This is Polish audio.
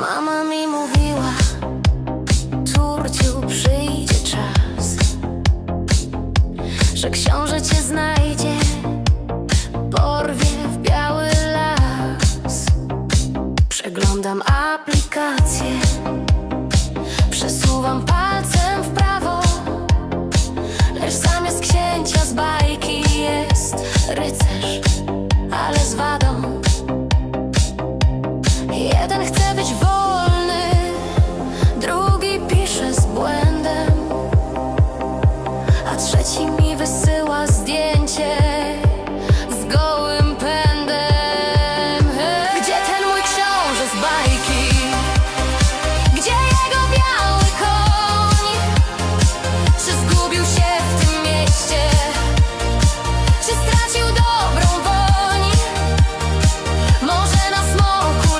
Mama mi mówiła, Turciu, przyjdzie czas, że książę cię znajdzie, porwie w biały las. Przeglądam aplikację, przesuwam palcem w prawo, lecz zamiast księcia z bajki jest rycerz, ale z wadą. Jeden chce być wolny.